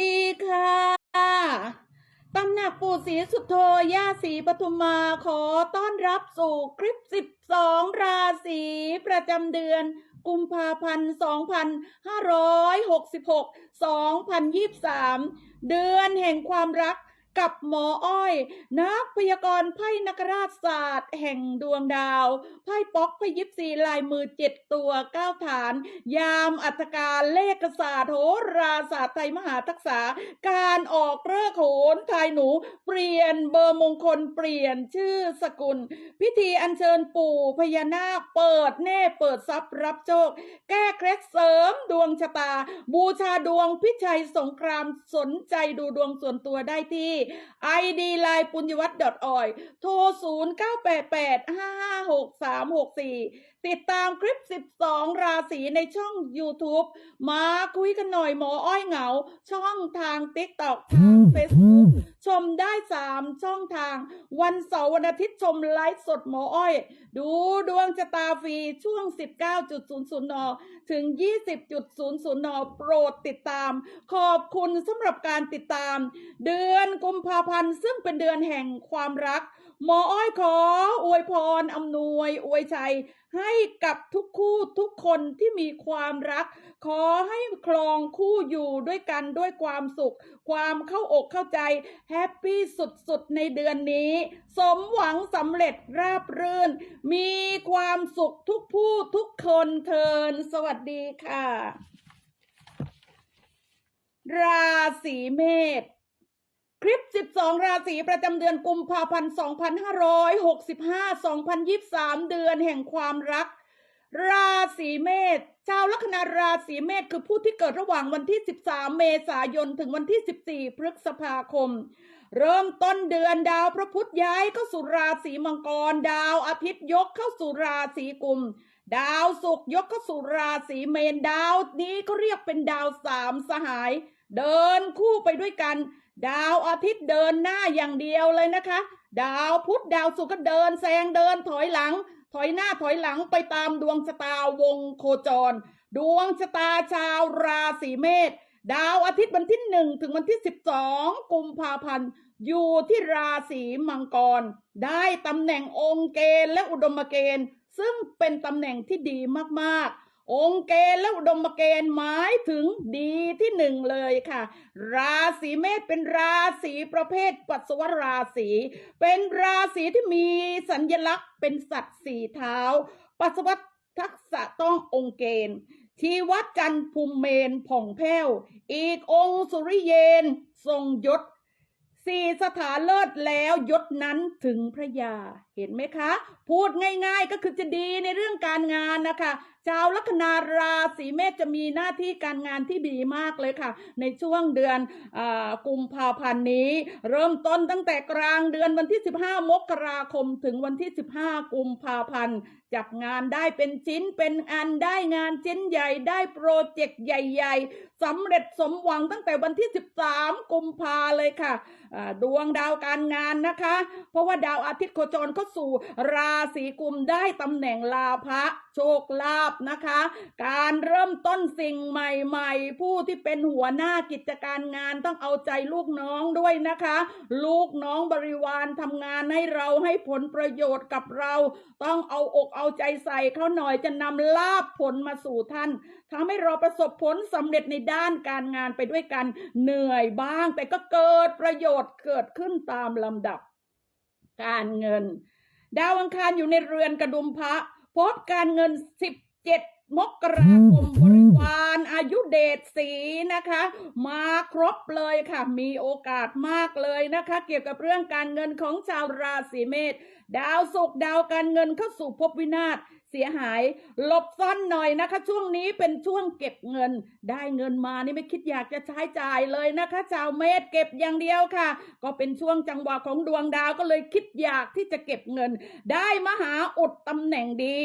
ดีค่ะ ตำหนักปู่ศรีสุโธย่าศรีปทุมมาขอต้อนรับสู่คลิป 12 ราศีประจำเดือน กุมภาพันธ์ 2566 2023 เดือนแห่งความรัก กับหมออ้อย นักพยากรณ์ไพ่นักราชศาสตร์ แห่งดวงดาว ไพ่ป๊อกไพ่ยิปซีลายมือเจ็ดตัวเก้าฐาน ยามอัตการเลขศาสตร์โหราศาสตร์ไทยมหาทักษะการออกเลิกษ์โหนทายหนู เปลี่ยนเบอร์มงคลเปลี่ยนชื่อสกุล พิธีอัญเชิญปู่พญานาคเปิดเน่เปิดทรัพย์รับโชคแก้เคล็ดเสริมดวงชะตา บูชาดวงพิชัยสงครามสนใจดูดวงส่วนตัวได้ที่ ID ไลน์ปุญญวัฒน์ .org โทร 0 9 8 8 5 5 6 3 6 4ติดตามคลิป 12 ราศีในช่อง YouTube มาคุยกันหน่อยหมออ้อยเหงา ช่องทาง TikTok ทาง Facebook ชมได้ 3 ช่องทาง วันเสาร์วันอาทิตย์ชมไลฟ์สดหมออ้อย ดูดวงชะตาฟรีช่วง 19.00 น ถึง 20.00 น โปรดติดตาม ขอบคุณสำหรับการติดตาม เดือนกุมภาพันธ์ซึ่งเป็นเดือนแห่งความรัก หมออ้อยขอ อวยพรอำนวย อวยชัย ให้กับทุกคู่ทุกคนที่มีความรัก ขอให้ครองคู่อยู่ด้วยกันด้วยความสุข ความเข้าอกเข้าใจ แฮปปี้สุดๆ ในเดือนนี้ สมหวังสำเร็จราบรื่น มีความสุขทุกผู้ทุกคนเทิน สวัสดีค่ะ ราศีเมษ คลิป 12 ราศีประจำเดือนกุมภาพันธ์ 2565 2023 เดือนแห่งความรัก ราศีเมษ ชาวลัคนาราศีเมษคือผู้ที่เกิดระหว่างวันที่ 13 เมษายน ถึงวันที่ 14 พฤษภาคม เริ่มต้นเดือนดาวพระพุธย้ายเข้าสู่ราศีมังกร ดาวอาทิตย์ยกเข้าสู่ราศีกุม ดาวศุกร์ยกเข้าสู่ราศีเมษ ดาวนี้ก็เรียกเป็นดาวสามสหาย เดินคู่ไปด้วยกันดาวอาทิตย์เดินหน้าอย่างเดียวเลยนะคะ ดาวพุธดาวศุกร์ก็เดินแซงเดินถอยหลัง ถอยหน้าถอยหลังไปตามดวงชะตาวงโคจร ดวงชะตาชาวราศีเมษดาวอาทิตย์วันที่หนึ่งถึงวันที่สิบสองกุมภาพันธ์อยู่ที่ราศีมังกร ได้ตำแหน่งองค์เกณฑ์และอุดมเกณฑ์ ซึ่งเป็นตำแหน่งที่ดีมากๆ องค์เกณฑ์และอุดมเกณฑ์หมายถึงดีที่หนึ่งเลยค่ะ ราศีเมษเป็นราศีประเภทปัสวราศีเป็นราศีที่มีสัญลักษณ์เป็นสัตว์สี่เท้า ปัสสาวะทักษะต้ององค์เกณฑ์ชีวัดจันทร์ภูมิเมนผ่องแผ้ว อีกองค์สุริเยน ทรงยศสี่สถานเลิศแล้วยศนั้นถึงพระยา เห็นไหมคะ พูดง่ายๆก็คือจะดีในเรื่องการงานนะคะชาวลัคนาราศีเมษจะมีหน้าที่การงานที่ดีมากเลยค่ะ ในช่วงเดือนอกุมภาพันธ์นี้ เริ่มต้นตั้งแต่กลางเดือนวันที่ 15 มกราคม ถึงวันที่ 15 กุมภาพันธ์จับงานได้เป็นชิ้นเป็นอันได้งานชิ้นใหญ่ได้โปรเจกต์ใหญ่ๆสำเร็จสมหวังตั้งแต่วันที่ 13 กุมภาเลยค่ะดวงดาวการงานนะคะ เพราะว่าดาวอาทิตย์โคจรเข้าสู่ราศีกุมได้ตำแหน่งลาภะโชคลาภนะคะ การเริ่มต้นสิ่งใหม่ๆ ผู้ที่เป็นหัวหน้ากิจการงานต้องเอาใจลูกน้องด้วยนะคะ ลูกน้องบริวารทำงานให้เราให้ผลประโยชน์กับเรา ต้องเอาอกเอาใจใส่เขาหน่อยจะนำลาภผลมาสู่ท่านทำให้เราประสบผลสำเร็จในด้านการงานไปด้วยกันเหนื่อยบ้าง แต่ก็เกิดประโยชน์เกิดขึ้นตามลำดับ การเงิน ดาวอังคารอยู่ในเรือนกระดุมพระพบการเงิน จ็ดมกราคมบริวารอายุเดชสีนะคะ มาครบเลยค่ะ มีโอกาสมากเลยนะคะ เกี่ยวกับเรื่องการเงินของชาวราศีเมษดาวศุกร์ดาวการเงินเข้าสู่ภพวินาศ เสียหายหลบซ่อนหน่อยนะคะ ช่วงนี้เป็นช่วงเก็บเงิน ได้เงินมานี่ไม่คิดอยากจะใช้จ่ายเลยนะคะ ชาวเมษเก็บอย่างเดียวค่ะ ก็เป็นช่วงจังหวะของดวงดาวก็เลยคิดอยากที่จะเก็บเงิน ได้มหาอุดตำแหน่งดี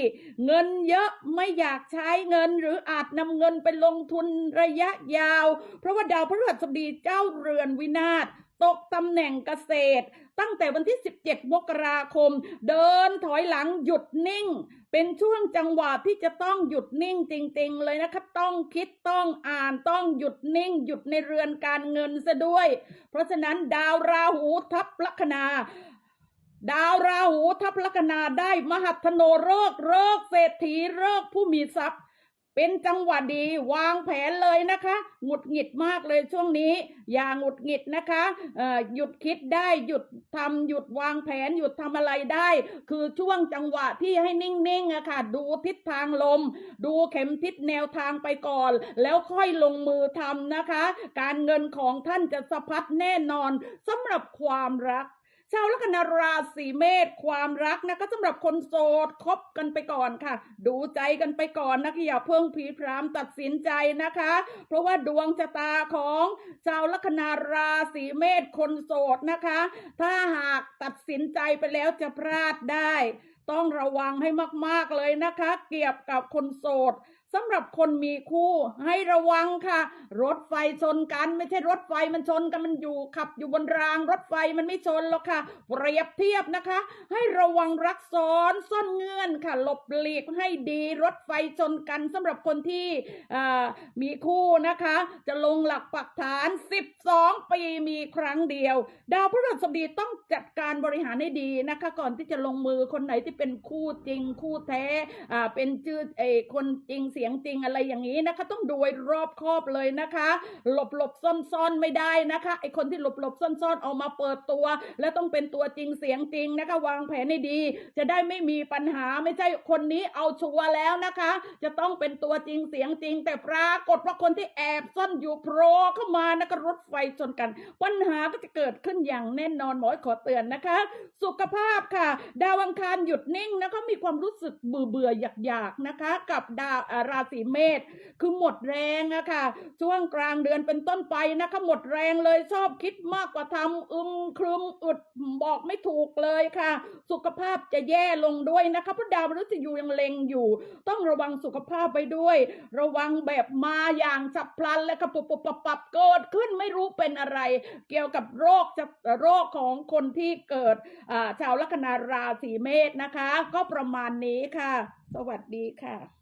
เงินเยอะไม่อยากใช้เงิน หรืออาจนำเงินไปลงทุนระยะยาว เพราะว่าดาวพฤหัสบดีเจ้าเรือนวินาศ ตกตำแหน่งเกษตร ตั้งแต่วันที่ 17 มกราคม เดินถอยหลังหยุดนิ่ง เป็นช่วงจังหวะที่จะต้องหยุดนิ่งจริง ๆ เลยนะคะต้องคิดต้องอ่านต้องหยุดนิ่ง หยุดในเรือนการเงินซะด้วย เพราะฉะนั้นดาวราหูทับลัคนาดาวราหูทับลัคนาได้มหัทโนเลิกษ์เลิกเศรษฐีเลิกผู้มีทรัพย์ เป็นจังหวะดีวางแผนเลยนะคะ หงุดหงิดมากเลยช่วงนี้ อย่าหงุดหงิดนะคะหยุดคิดได้หยุดทำหยุดวางแผนหยุดทำอะไรได้ คือช่วงจังหวะที่ให้นิ่งๆอะค่ะ ดูทิศทางลม ดูเข็มทิศแนวทางไปก่อน แล้วค่อยลงมือทำนะคะ การเงินของท่านจะสะพัดแน่นอนสำหรับความรัก ชาวลัคนาราศีเมษความรักนะก็สำหรับคนโสดคบกันไปก่อนค่ะ ดูใจกันไปก่อนนะคะอย่าเพิ่งผีพรามตัดสินใจนะคะ เพราะว่าดวงชะตาของชาวลัคนาราศีเมษคนโสดนะคะ ถ้าหากตัดสินใจไปแล้วจะพลาดได้ ต้องระวังให้มากๆเลยนะคะ เกี่ยวกับคนโสด สำหรับคนมีคู่ให้ระวังค่ะ รถไฟชนกันไม่ใช่รถไฟมันชนกันมันอยู่ขับอยู่บนรางรถไฟมันไม่ชนหรอกค่ะ เปรียบเทียบนะคะ ให้ระวังรักซ้อนซ่อนเงื่อนค่ะ หลบหลีกให้ดีรถไฟชนกันสำหรับคนที่มีคู่นะคะ จะลงหลักปักฐาน 12 ปีมีครั้งเดียว ดาวพฤหัสบดีต้องจัดการบริหารให้ดีนะคะ ก่อนที่จะลงมือคนไหนที่เป็นคู่จริงคู่แท้เป็นชื่อเอคนจริงสียงจริงอะไรอย่างนี้นะคะ ต้องดูให้รอบคอบเลยนะคะ หลบหลบซ่อนซ่อนไม่ได้นะคะไอคนที่หลบหลบซ่อนซ่อนเอามาเปิดตัว และต้องเป็นตัวจริงเสียงจริงนะคะ วางแผนให้ดี จะได้ไม่มีปัญหาไม่ใช่คนนี้เอาชัวร์แล้วนะคะ จะต้องเป็นตัวจริงเสียงจริง แต่ปรากฏว่าคนที่แอบซ่อนอยู่โผล่เข้ามานะคะรถไฟชนกัน ปัญหาก็จะเกิดขึ้นอย่างแน่นอนหมอขอเตือนนะคะ สุขภาพค่ะ ดาวอังคารหยุดนิ่งนะคะมีความรู้สึกเบื่อเบื่ออยากอยากๆนะคะ กับดาวราศีเมษคือหมดแรงอะค่ะ ช่วงกลางเดือนเป็นต้นไปนะคะ หมดแรงเลยชอบคิดมากกว่าทำอึมครึมอุดบอกไม่ถูกเลยค่ะ สุขภาพจะแย่ลงด้วยนะคะเพราะดาวมฤตยูยังเล็งอยู่ ต้องระวังสุขภาพไปด้วย ระวังแบบมาอย่างฉับพลันและกระปุบปับปับปับเกิดขึ้นไม่รู้เป็นอะไร เกี่ยวกับโรคจะโรคของคนที่เกิดชาวลัคนาราศีเมษนะคะ ก็ประมาณนี้ค่ะ สวัสดีค่ะ